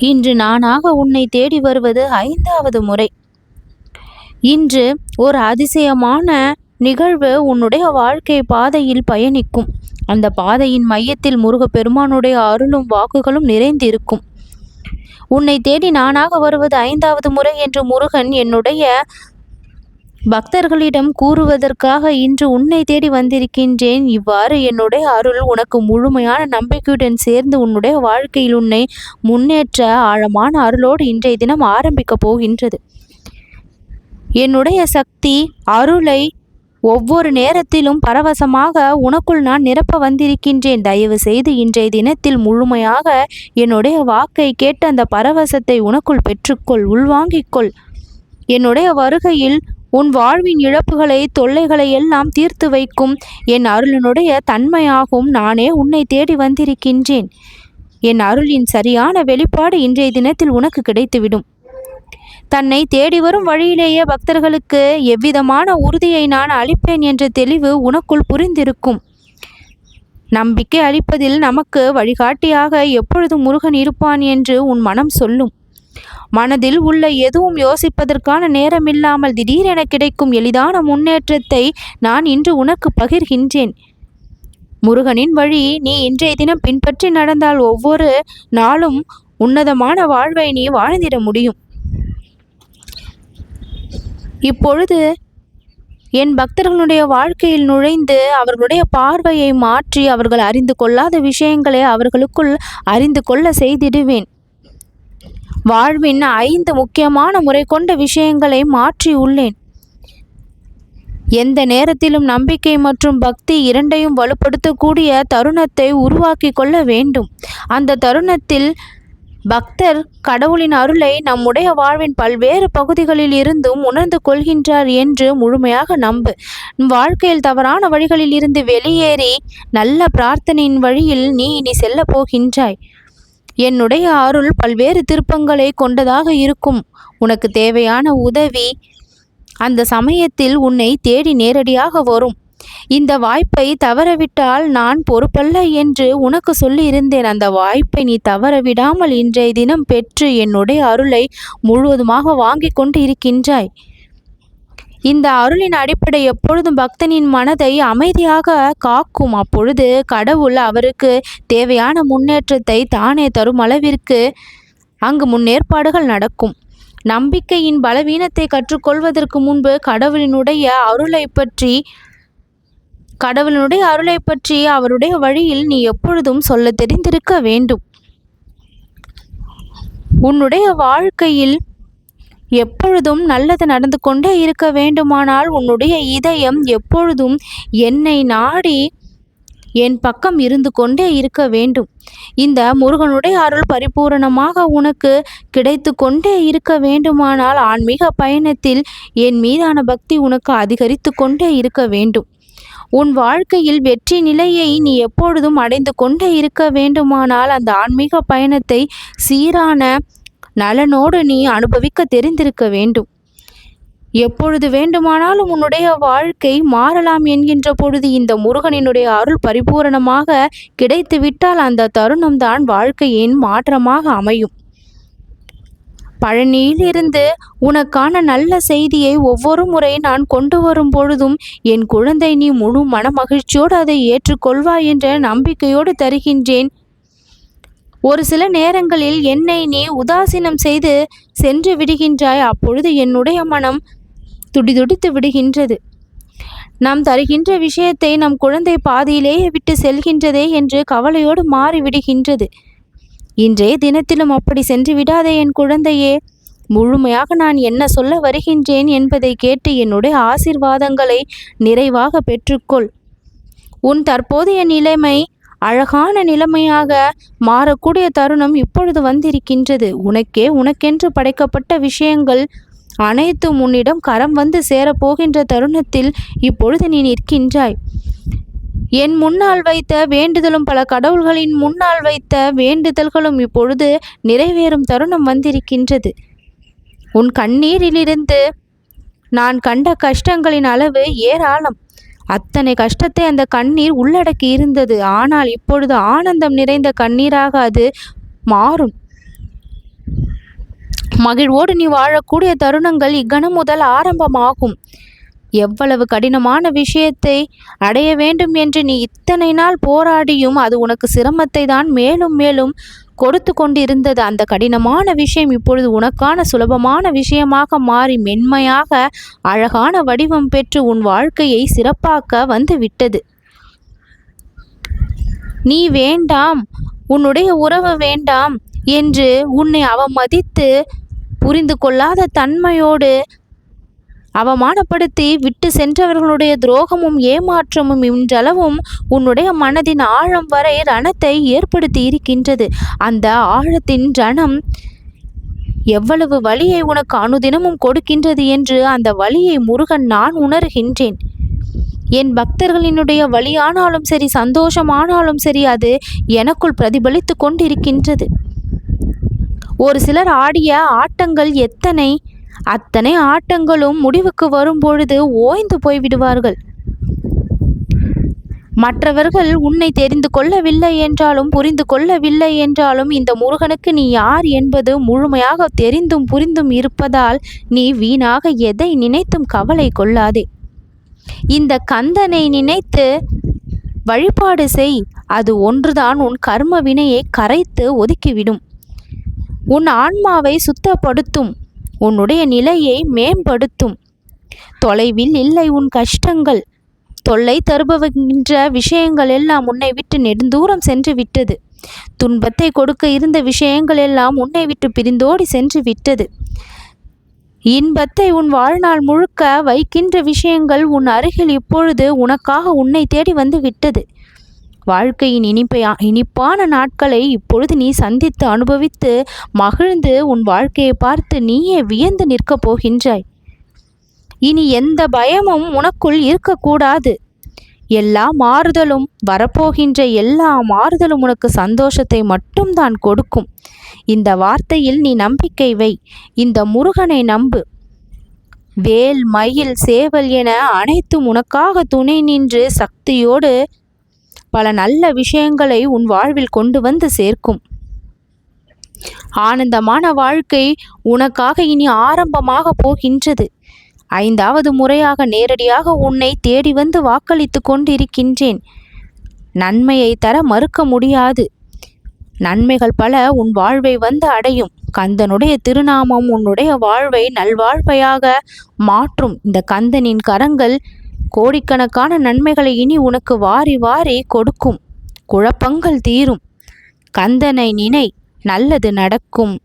இன்று நானாக உன்னை தேடி வருவது ஐந்தாவது முறை. இன்று ஒரு அதிசயமான நிகழ்வு உன்னுடைய வாழ்க்கை பாதையில் பயணிக்கும். அந்த பாதையின் மையத்தில் முருகப்பெருமானுடைய அருளும் வாக்குகளும் நிறைந்திருக்கும். உன்னை தேடி நானாக வருவது ஐந்தாவது முறை என்று முருகன் என்னுடைய பக்தர்களிடம் கூறுவதற்காக இன்று உன்னை தேடி வந்திருக்கின்றேன். இவ்வாறு என்னுடைய அருள் உனக்கு முழுமையான நம்பிக்கையுடன் சேர்ந்து உன்னுடைய வாழ்க்கையில் உன்னை முன்னேற்ற ஆழமான அருளோடு இன்றைய தினம் ஆரம்பிக்கப் போகின்றது. என்னுடைய சக்தி அருளை ஒவ்வொரு நேரத்திலும் பரவசமாக உனக்குள் நான் நிரப்ப வந்திருக்கின்றேன். தயவு செய்து இன்றைய தினத்தில் முழுமையாக என்னுடைய வாக்கை கேட்டு அந்த பரவசத்தை உனக்குள் பெற்றுக்கொள் உள்வாங்கிக்கொள். என்னுடைய வருகையில் உன் வாழ்வின் இழப்புகளை தொல்லைகளை எல்லாம் தீர்த்து வைக்கும். என் அருளினுடைய தன்மையாகும் நானே உன்னை தேடி வந்திருக்கின்றேன். என் அருளின் சரியான வெளிப்பாடு இன்றைய தினத்தில் உனக்கு கிடைத்துவிடும். தன்னை தேடி வரும் வழியிலேயே பக்தர்களுக்கு எவ்விதமான உறுதியை நான் அளிப்பேன் என்ற தெளிவு உனக்குள் புரிந்திருக்கும். நம்பிக்கை அளிப்பதில் நமக்கு வழிகாட்டியாக எப்பொழுது முருகன் இருப்பான் என்று உன் மனம் சொல்லும். மனதில் உள்ள எதுவும் யோசிப்பதற்கான நேரமில்லாமல் திடீரென கிடைக்கும் எளிதான முன்னேற்றத்தை நான் இன்று உனக்கு பகிர்கின்றேன். முருகனின் வழி நீ இன்றைய தினம் பின்பற்றி நடந்தால் ஒவ்வொரு நாளும் உன்னதமான வாழ்வை நீ வாழ்ந்திட முடியும். இப்பொழுது என் பக்தர்களுடைய வாழ்க்கையில் நுழைந்து அவர்களுடைய பார்வையை மாற்றி அவர்கள் அறிந்து கொள்ளாத விஷயங்களை அவர்களுக்குள் அறிந்து கொள்ள செய்திடுவேன். வாழ்வின் ஐந்து முக்கியமான முறை கொண்ட விஷயங்களை மாற்றி உள்ளேன். எந்த நேரத்திலும் நம்பிக்கை மற்றும் பக்தி இரண்டையும் வலுப்படுத்தக்கூடிய தருணத்தை உருவாக்கி கொள்ள வேண்டும். அந்த தருணத்தில் பக்தர் கடவுளின் அருளை நம்முடைய வாழ்வின் பல்வேறு பகுதிகளில் இருந்தும் உணர்ந்து கொள்கின்றார் என்று முழுமையாக நம்பு. வாழ்க்கையில் தவறான வழிகளில் இருந்து வெளியேறி நல்ல பிரார்த்தனையின் வழியில் நீ இனி செல்ல போகின்றாய். என்னுடைய அருள் பல்வேறு திருப்பங்களை கொண்டதாக இருக்கும். உனக்கு தேவையான உதவி அந்த சமயத்தில் உன்னை தேடி நேரடியாக வரும். இந்த வாய்ப்பை தவறவிட்டால் நான் பொறுப்பல்ல என்று உனக்கு சொல்லியிருந்தேன். அந்த வாய்ப்பை நீ தவறவிடாமல் இன்றைய தினம் பெற்று என்னுடைய அருளை முழுவதுமாக வாங்கி கொண்டு இருக்கின்றாய். இந்த அருளின் அடிப்படை எப்பொழுதும் பக்தனின் மனதை அமைதியாக காக்கும். அப்பொழுது கடவுள் அவருக்கு தேவையான முன்னேற்றத்தை தானே தரும் அளவிற்கு அங்கு முன்னேற்பாடுகள் நடக்கும். நம்பிக்கையின் பலவீனத்தை கற்றுக்கொள்வதற்கு முன்பு கடவுளினுடைய அருளை பற்றி கடவுளினுடைய அருளை பற்றி அவருடைய வழியில் நீ எப்பொழுதும் சொல்ல தெரிந்திருக்க வேண்டும். உன்னுடைய வாழ்க்கையில் எப்பொழுதும் நல்லது நடந்து கொண்டே இருக்க வேண்டுமானால் உன்னுடைய இதயம் எப்பொழுதும் என்னை நாடி என் பக்கம் இருந்து கொண்டே இருக்க வேண்டும். இந்த முருகனுடைய அருள் பரிபூரணமாக உனக்கு கிடைத்து கொண்டே இருக்க வேண்டுமானால் ஆன்மீக பயணத்தில் என் மீதான பக்தி உனக்கு அதிகரித்து கொண்டே இருக்க வேண்டும். உன் வாழ்க்கையில் வெற்றி நிலையை நீ எப்பொழுதும் அடைந்து கொண்டே இருக்க வேண்டுமானால் அந்த ஆன்மீக பயணத்தை சீரான நலனோடு நீ அனுபவிக்க தெரிந்திருக்க வேண்டும். எப்பொழுது வேண்டுமானாலும் உன்னுடைய வாழ்க்கை மாறலாம் என்கின்ற பொழுது இந்த முருகனினுடைய அருள் பரிபூரணமாக கிடைத்துவிட்டால் அந்த தருணம்தான் வாழ்க்கையின் மாற்றமாக அமையும். பழனியிலிருந்து உனக்கான நல்ல செய்தியை ஒவ்வொரு முறை நான் கொண்டு வரும் பொழுதும் என் குழந்தை நீ முழு மன மகிழ்ச்சியோடு அதை ஏற்றுக்கொள்வாய் என்ற நம்பிக்கையோடு தருகின்றேன். ஒரு சில நேரங்களில் என்னை நீ உதாசீனம் செய்து சென்று விடுகின்றாய். அப்பொழுது என்னுடைய மனம் துடிதுடித்து விடுகின்றது. நாம் தருகின்ற விஷயத்தை நம் குழந்தை பாதியிலேயே விட்டு செல்கின்றதே என்று கவலையோடு மாறிவிடுகின்றது. இன்றைய தினத்திலும் அப்படி சென்று விடாதே என் குழந்தையே. முழுமையாக நான் என்ன சொல்ல வருகின்றேன் என்பதை கேட்டு என்னுடைய ஆசிர்வாதங்களை நிறைவாக பெற்றுக்கொள். உன் தற்போதைய நிலைமை அழகான நிலைமையாக மாறக்கூடிய தருணம் இப்பொழுது வந்திருக்கின்றது. உனக்கே உனக்கென்று படைக்கப்பட்ட விஷயங்கள் அனைத்தும் உன்னிடம் கரம் வந்து சேரப்போகின்ற தருணத்தில் இப்பொழுது நீ நிற்கின்றாய். என் முன்னால் வைத்த வேண்டுதலும் பல கடவுள்களின் முன்னால் வைத்த வேண்டுதல்களும் இப்பொழுது நிறைவேறும் தருணம் வந்திருக்கின்றது. உன் கண்ணீரிலிருந்து நான் கண்ட கஷ்டங்களின் அளவு ஏராளம். அத்தனை கஷ்டத்தை அந்த கண்ணீர் உள்ளடக்கி இருந்தது. ஆனால் இப்பொழுது ஆனந்தம் நிறைந்த கண்ணீராக அது மாறும். மகிழ்வோடு நீ வாழக்கூடிய தருணங்கள் இக்கணம் முதல் ஆரம்பமாகும். எவ்வளவு கடினமான விஷயத்தை அடைய வேண்டும் என்று நீ இத்தனை நாள் போராடியும் அது உனக்கு சிரமத்தை தான் மேலும் மேலும் கொடுத்து கொண்டிருந்தது. அந்த கடினமான விஷயம் இப்பொழுது உனக்கான சுலபமான விஷயமாக மாறி மென்மையாக அழகான வடிவம் பெற்று உன் வாழ்க்கையை சிறப்பாக்க வந்து விட்டது. நீ வேண்டாம் உன்னுடைய உறவு வேண்டாம் என்று உன்னை அவமதித்து புரிந்து கொள்ளாத தன்மையோடு அவமானப்படுத்தி விட்டு சென்றவர்களுடைய துரோகமும் ஏமாற்றமும் இன்றளவும் உன்னுடைய மனதின் ஆழம் வரை ரணத்தை ஏற்படுத்தி இருக்கின்றது அந்த ஆழத்தின் ரணம் எவ்வளவு வலியை உனக்கு அனுதினமும் கொடுக்கின்றது என்று அந்த வலியை முருகன் நான் உணர்கின்றேன். என் பக்தர்களினுடைய வழியானாலும் சரி சந்தோஷமானாலும் சரி அது எனக்குள் பிரதிபலித்து கொண்டிருக்கின்றது. ஒரு சிலர் ஆடிய ஆட்டங்கள் எத்தனை அத்தனை ஆட்டங்களும் முடிவுக்கு வரும்பொழுது ஓய்ந்து போய்விடுவார்கள். மற்றவர்கள் உன்னை தெரிந்து கொள்ளவில்லை என்றாலும் புரிந்து கொள்ளவில்லை என்றாலும் இந்த முருகனுக்கு நீ யார் என்பது முழுமையாக தெரிந்தும் புரிந்தும் இருப்பதால் நீ வீணாக எதை நினைத்தும் கவலை கொள்ளாதே. இந்த கந்தனை நினைத்து வழிபாடு செய். அது ஒன்றுதான் உன் கர்ம வினையை கரைத்து ஒதுக்கிவிடும். உன் ஆன்மாவை சுத்தப்படுத்தும். உன்னுடைய நிலையை மேம்படுத்தும். தொலைவில் இல்லை உன் கஷ்டங்கள். தொல்லை தருபவகின்ற விஷயங்கள் எல்லாம் உன்னை விட்டு நெடுந்தூரம் சென்று விட்டது. துன்பத்தை கொடுக்க இருந்த விஷயங்கள் எல்லாம் உன்னை விட்டு பிரிந்தோடி சென்று விட்டது. இன்பத்தை உன் வாழ்நாள் முழுக்க வைக்கின்ற விஷயங்கள் உன் அருகில் இப்பொழுது உனக்காக உன்னை தேடி வந்து விட்டது. வாழ்க்கையின் இனிப்பையா இனிப்பான நாட்களை இப்பொழுது நீ சந்தித்து அனுபவித்து மகிழ்ந்து உன் வாழ்க்கையை பார்த்து நீயே வியந்து நிற்கப் போகின்றாய். இனி எந்த பயமும் உனக்குள் இருக்கக்கூடாது. எல்லா மாறுதலும் வரப்போகின்ற எல்லா மாறுதலும் உனக்கு சந்தோஷத்தை மட்டும்தான் கொடுக்கும். இந்த வார்த்தையில் நீ நம்பிக்கை வை. இந்த முருகனை நம்பு. வேல் மயில் சேவல் என அனைத்தும் உனக்காக துணை நின்று சக்தியோடு பல நல்ல விஷயங்களை உன் வாழ்வில் கொண்டு வந்து சேர்க்கும். ஆனந்தமான வாழ்க்கை உனக்காக இனி ஆரம்பமாக போகின்றது. ஐந்தாவது முறையாக நேரடியாக உன்னை தேடி வந்து வாக்களித்து கொண்டிருக்கின்றேன். நன்மையை தர மறுக்க முடியாது. நன்மைகள் பல உன் வாழ்வை வந்து அடையும். கந்தனுடைய திருநாமம் உன்னுடைய வாழ்வை நல்வாழ்வையாக மாற்றும். இந்த கந்தனின் கரங்கள் கோடிக்கணக்கான நன்மைகளை இனி உனக்கு வாரி வாரி கொடுக்கும். குழப்பங்கள் தீரும். கந்தனை நினை. நல்லது நடக்கும்.